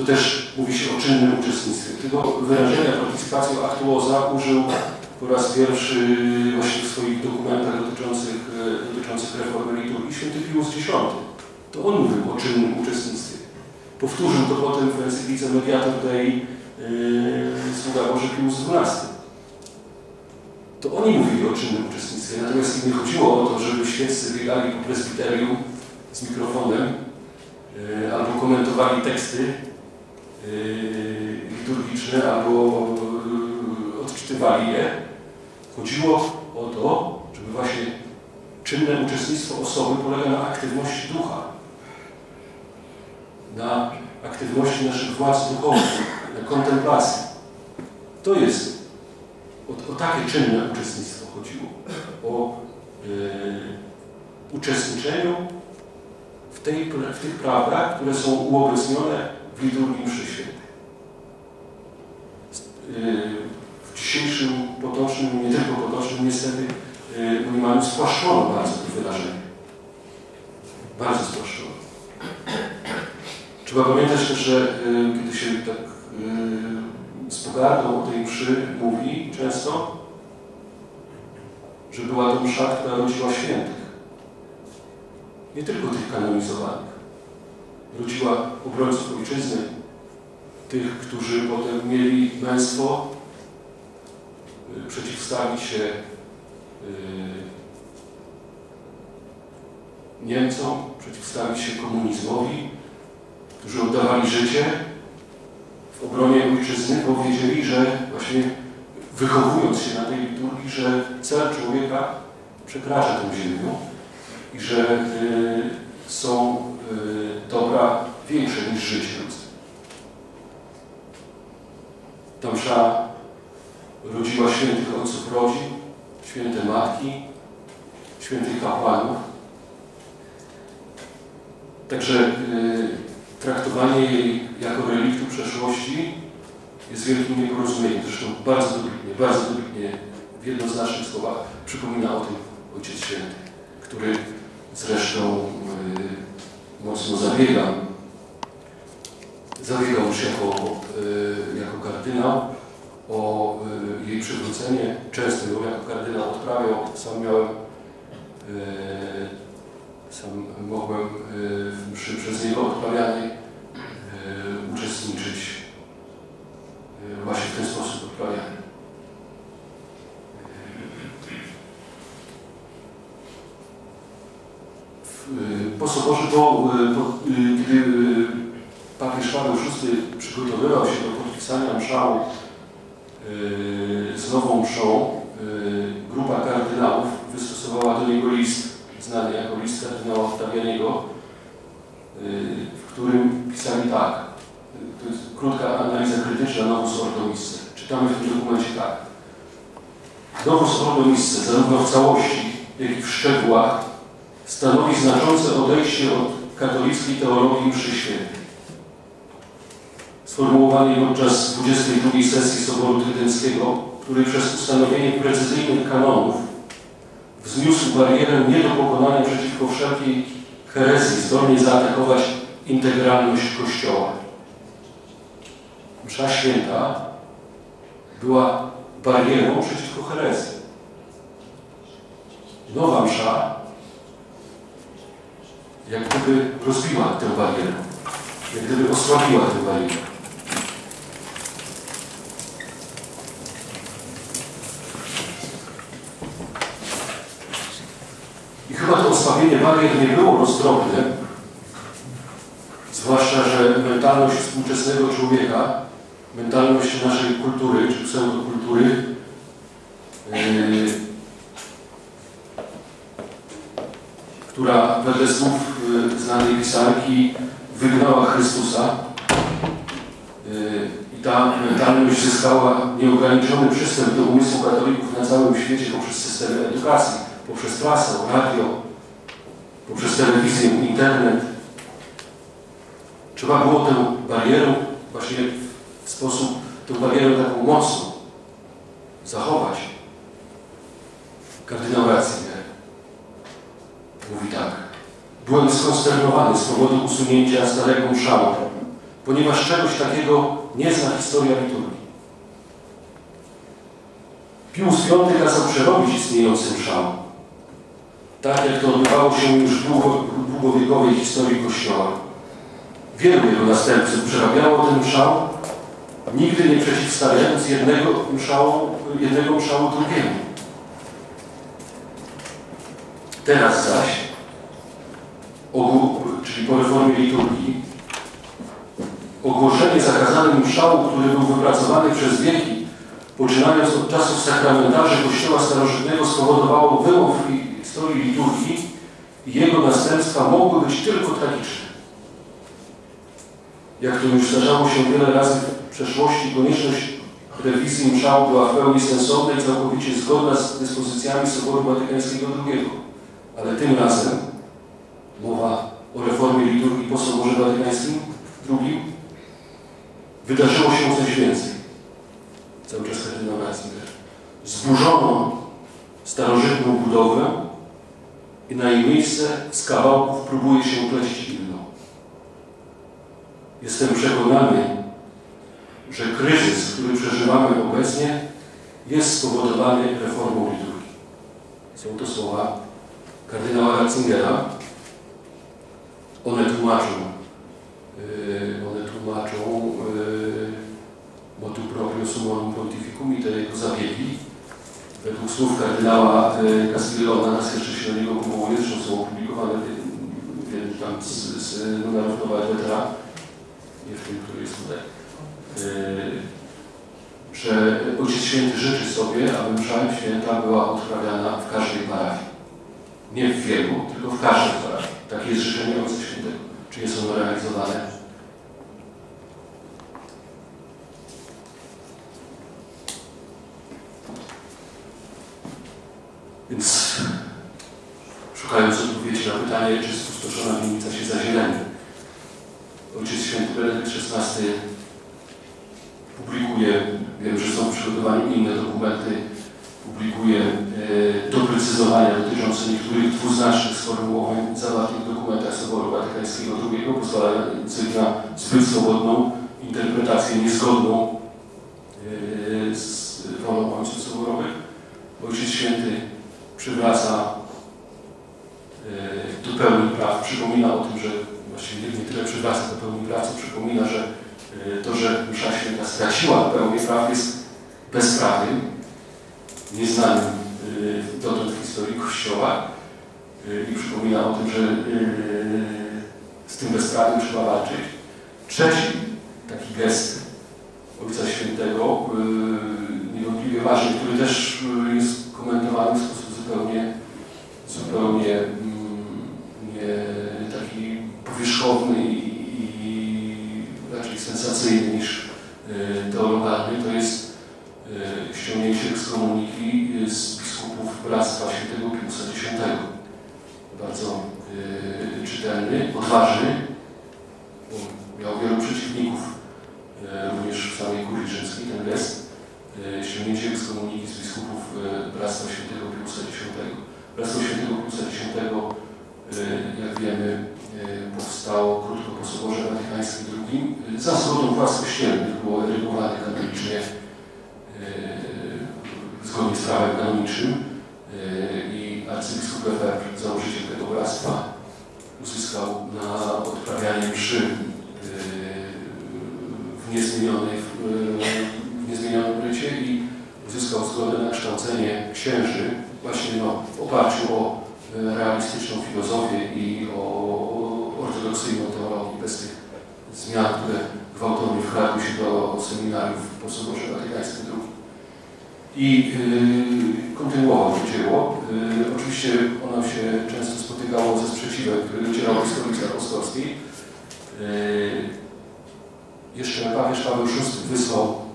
To też mówi się o czynnym uczestnictwie. Tego wyrażenia partycypacja aktuoza użył po raz pierwszy właśnie w swoich dokumentach dotyczących, e, dotyczących reformy liturgii święty Pius X. To on mówił o czynnym uczestnictwie. Powtórzył to potem w encyklice Mediator Dei yy, Sługa Boży Pius XII. To oni mówili o czynnym uczestnictwie, natomiast im nie chodziło o to, żeby świeccy biegali po presbiterium z mikrofonem yy, albo komentowali teksty yy, liturgiczne, albo yy, odczytywali je. Chodziło o to, żeby właśnie czynne uczestnictwo osoby polega na aktywności ducha, na aktywności naszych władz duchowych, kontemplacji. To jest, o, o takie czynne uczestnictwo chodziło. O yy, uczestniczeniu w, tej, w tych prawdach, które są uobecnione w liturgii mszy. Yy, w dzisiejszym potocznym, nie tylko potocznym, niestety yy, mamy spłaszczono bardzo to wydarzenie. Bardzo spłaszczono. Trzeba pamiętać też, że y, kiedy się tak y, z pogardą o tej mszy mówi często, że była to msza, która rodziła świętych. Nie tylko tych kanonizowanych. Rodziła obrońców ojczyzny, tych, którzy potem mieli męstwo y, przeciwstawić się Niemcom, przeciwstawić się komunizmowi, którzy oddawali życie w obronie ojczyzny, bo wiedzieli, że właśnie wychowując się na tej liturgii, że cel człowieka przekracza tą ziemią i że y, są y, dobra większe niż życie ludzkie. Ta msza rodziła świętych ojców rodzin, święte matki, świętych kapłanów. Także y, traktowanie jej jako reliktu przeszłości jest wielkim nieporozumieniem. Zresztą bardzo dobitnie, bardzo dobitnie w jednoznacznych słowach przypomina o tym Ojciec Święty, który zresztą y, mocno zabiega, zabiegał już jako, y, jako kardynał o y, jej przywrócenie. Często ją jako kardynał odprawiał. Sam miałem sam mogłem mszy przez niego odprawianej uczestniczyć właśnie w ten sposób odprawiany. Po Soborze, po, po, kiedy papież Paweł VI przygotowywał się do podpisania mszału z nową mszą, grupa kardynałów wystosowała do niego list, znany jako list kardynała Octavianiego, w którym pisali tak. To jest krótka analiza krytyczna Novus Ordo Misse. Czytamy w tym dokumencie tak. Novus Ordo Misse, zarówno w całości, jak i w szczegółach, stanowi znaczące odejście od katolickiej teologii mszy świętej. Sformułowanej podczas 22 sesji Soboru Trydenckiego, który przez ustanowienie precyzyjnych kanonów wzniósł barierę nie do pokonania przeciwko wszelkiej herezji, zdolnie zaatakować integralność Kościoła. Msza Święta była barierą przeciwko herezji. Nowa msza jak gdyby rozbiła tę barierę, jak gdyby osłabiła tę barierę. I chyba to osłabienie barier nie było roztropne, zwłaszcza, że mentalność współczesnego człowieka, mentalność naszej kultury, czy pseudokultury, yy, która wedle słów znanej pisarki wygnała Chrystusa yy, i ta mentalność zyskała nieograniczony przystęp do umysłu katolików na całym świecie poprzez systemy edukacji, poprzez prasę, radio, poprzez telewizję, internet. Trzeba było tę barierę właśnie w sposób tą barierę taką mocną zachować. Kardynał Ratzinger mówi tak. Byłem skonsternowany z powodu usunięcia starego mszału, ponieważ czegoś takiego nie zna historia liturgii. Pius V kazał przerobić istniejący mszał, tak jak to odbywało się już w długo, długowiekowej historii Kościoła. Wielu jego następców przerabiało ten mszał, nigdy nie przeciwstawiając jednego mszału, jednego mszału drugiemu. Teraz zaś, czyli po reformie liturgii, ogłoszenie zakazanym mszału, który był wypracowany przez wieki, poczynając od czasów sakramentarzy Kościoła starożytnego, spowodowało wyłom w historii liturgii i jego następstwa mogły być tylko tragiczne. Jak to już zdarzało się wiele razy w przeszłości, konieczność rewizji mszału była w pełni sensowna i całkowicie zgodna z dyspozycjami Soboru Watykańskiego II. Ale tym razem mowa o reformie liturgii po Soborze Watykańskim II wydarzyło się coś więcej. Cały czas kardynał Ratzinger. Zburzono starożytną budowę i na jej miejsce z kawałków próbuje się pleść inną. Jestem przekonany, że kryzys, który przeżywamy obecnie, jest spowodowany reformą liturgii. Są to słowa kardynała Ratzingera. One tłumaczą, yy, one tłumaczą yy, motu proprio sumorum pontificum i te jego zabiegi. Według słów kardynała yy, Castigliona, nas jeszcze się do niego powołuje, zresztą są opublikowane w tam z, z numerów Nowa Ewetra, nie w tym, który jest tutaj, yy, że Ojciec Święty życzy sobie, aby msza święta była odprawiana w każdej parafii. Nie w wielu, tylko w każdej parafii. Takie jest życzenie Ojca. Czy jest ono realizowane? Więc szukając odpowiedzi na pytanie, czy spustoszona winnica się zazieleni. Ojciec Święty Benedykt XVI publikuje, wiem, że są przygotowani inne dokumenty, publikuje e, doprecyzowania dotyczące niektórych dwuznacznych sformułowań zawartych w dokumentach Soboru Watykańskiego II, pozwalających na zbyt swobodną interpretację niezgodną e, z wolą ojców soborowych. Ojciec Święty przywraca e, do pełni praw, przypomina o tym, że właściwie nie tyle przywraca do pełni praw, co przypomina, że to, że Msza Święta straciła pełnię praw jest bezprawiem, nieznanym e, dotąd w historii Kościoła i przypomina o tym, że z tym bezprawiem trzeba walczyć. Trzeci taki gest Ojca Świętego, niewątpliwie ważny, który też jest komentowany w sposób zupełnie, zupełnie mm, nie, taki powierzchowny i, i raczej sensacyjny niż y, teologalny, to jest y, ściągnięcie ekskomuniki z biskupów Bractwa Świętego Piusa X. Bardzo y, czytelny, odważny, miał wielu przeciwników, również w samej kurii rzymskiej ten gest, ściągnięcie ekskomuniki z biskupów Bractwa Świętego Piusa X. Bractwo Świętego Piusa X, jak wiemy, powstało krótko po Soborze Watykańskim II. Za zgodą władz kościelnych było erygowane kanonicznie zgodnie z prawem kanonicznym i arcybiskup Lefebvre, założyciel tego bractwa, uzyskał na odprawianie mszy w niezmienionej, w niezmienionym rycie i uzyskał zgodę na kształcenie księży właśnie no, w oparciu o e, realistyczną filozofię i o ortodoksyjną teologię, bez tych zmian, które gwałtownie wkradły się do seminariów po Soborze Watykańskim II. I yy, kontynuował to dzieło. Yy, oczywiście ono się często spotykało ze sprzeciwem, który docierał do stolicy apostolskiej. Yy, jeszcze papież Paweł VI wysłał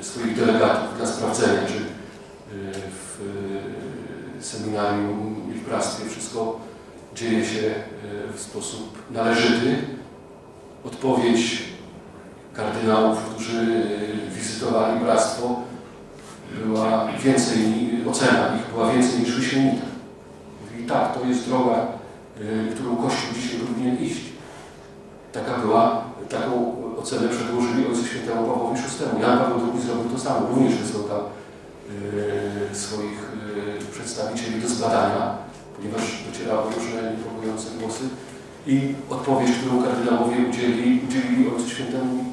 swoich delegatów dla sprawdzenia, czy yy, w yy, seminarium i w bractwie wszystko dzieje się w sposób należyty. Odpowiedź kardynałów, którzy wizytowali bractwo, była więcej, ocena ich była więcej niż wyśmienita. Mówili, tak, to jest droga, którą Kościół dzisiaj powinien iść. Taka była, taką ocenę przedłożyli Ojcu Świętemu Pawłowi VI. Jan Paweł II zrobił to samo, również wysłał tam yy, swoich yy, przedstawicieli do zbadania, ponieważ docierały różne niepokojące głosy i odpowiedź, którą kardynałowie udzielili, udzielili Ojcu Świętemu,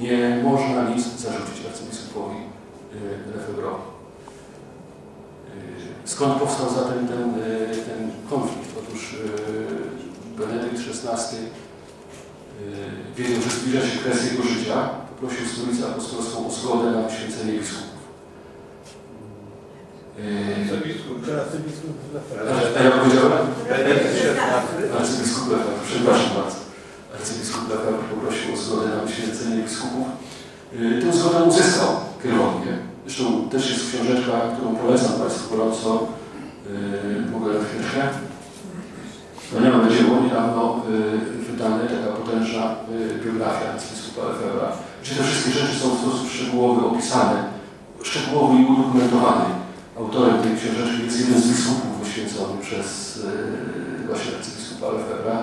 nie można nic zarzucić arcybiskupowi yy, Lefebvre'owi. Yy, skąd powstał zatem ten, ten konflikt? Otóż Benedykt XVI wiedział, że zbliża się kres jego życia, poprosił stolicę apostolską o zgodę na poświęcenie biskupów. A ja powiedziałem? Arcybiskup Lefebvre, przepraszam bardzo. Arcybiskup Lefebvre poprosił o zgodę na poświęcenie biskupów. Tę zgodę uzyskał kierownie. Zresztą też jest książeczka, którą polecam Państwu gorąco. Mogę chwileczkę. Wspaniałe dzieło, niedawno wydane, taka potężna biografia arcybiskupa Lefebvre'a, gdzie te wszystkie rzeczy są w sposób szczegółowy opisane, szczegółowy i udokumentowany. Autorem tej książeczki jest jeden z biskupów poświęcony przez yy, właśnie arcybiskupa Lefebvre'a,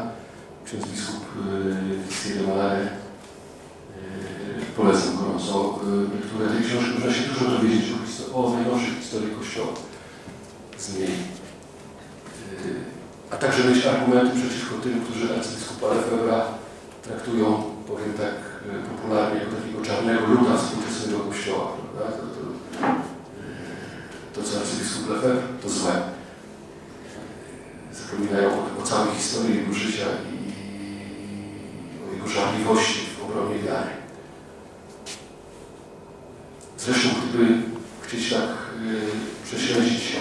ksiądz biskup yy, Cyril Malary. Polecam gorąco lekturę tej książki. Można się dużo dowiedzieć o, o najnowszej historii Kościoła z niej. Yy, a także mieć argumenty przeciwko tym, którzy arcybiskupa Lefebvre'a traktują, powiem tak popularnie, jako takiego czarnego luda współczesnego kościoła. Prawda? To, to, to, co arcybiskup Lefebvre, to złe. Zapominają o, o całej historii jego życia i o jego żarliwości w obronie wiary. Zresztą, gdyby chcieć tak y, prześledzić y,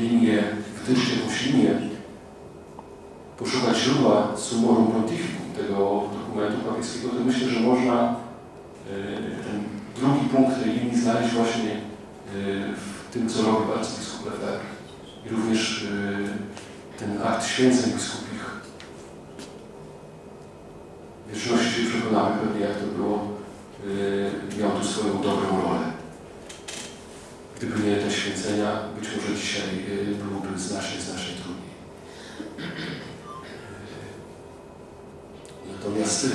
linię, wytyczne jakąś linię, poszukać źródła sumorum pontificum tego dokumentu papieskiego, to myślę, że można ten drugi punkt tej linii znaleźć właśnie w tym, co robił arcybiskup Lefebvre. I również święceń biskupich. W wieczności się przekonamy pewnie, jak to było, miał tu swoją dobrą rolę. Gdyby nie te święcenia, być może dzisiaj byłoby znacznie, znacznie trudniej. Natomiast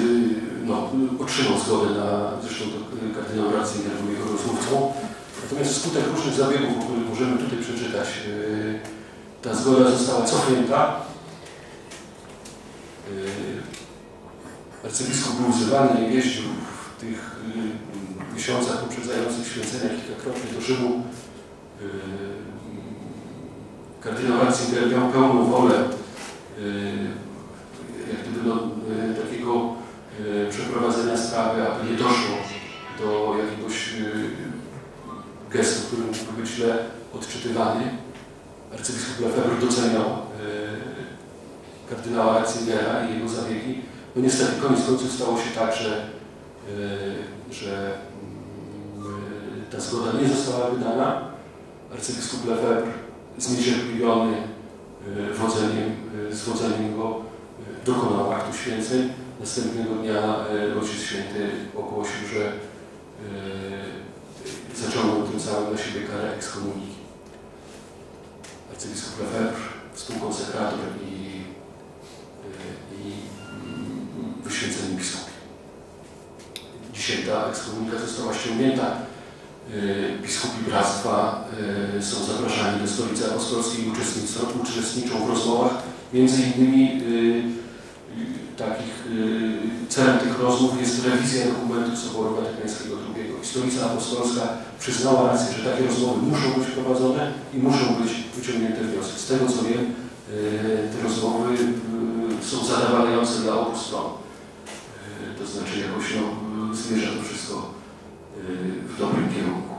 no, otrzymał zgodę na, zresztą to kardynał Ratzinger był jego rozmówcą, natomiast wskutek różnych zabiegów, o których możemy tutaj przeczytać, ta zgoda została cofnięta. Arcybiskup był wzywany i jeździł w tych miesiącach poprzedzających święcenia kilkakrotnie do Rzymu. Kardynał Ratzinger miał pełną wolę jak gdyby no, takiego przeprowadzenia sprawy, aby nie doszło do jakiegoś gestu, który mógłby być źle odczytywany. Arcybiskup Lefebvre doceniał kardynała Ratzingera i jego zabiegi. No niestety koniec końców stało się tak, że, że ta zgoda nie została wydana. Arcybiskup Lefebvre zniecierpliwiony wodzeniem, zwodzeniem go dokonał aktu święceń. Następnego dnia Ojciec Święty ogłosił, że zaciągnął tym samym na siebie karę ekskomuniki. Arcybiskup Lefebvre, współkonsekrator i, i wyświęceni biskupi. Dzisiaj ta ekskomunika została ściągnięta. Biskupi Bractwa są zapraszani do Stolicy Apostolskiej i uczestniczą w rozmowach. Między innymi takich celem tych rozmów jest rewizja dokumentów Soboru Watykańskiego II. I Stolica Apostolska przyznała rację, że takie rozmowy muszą być prowadzone i muszą być wyciągnięte wnioski. Z tego co wiem, te rozmowy są zadawalające dla obu stron. To znaczy jakoś no, zmierza to wszystko w dobrym kierunku.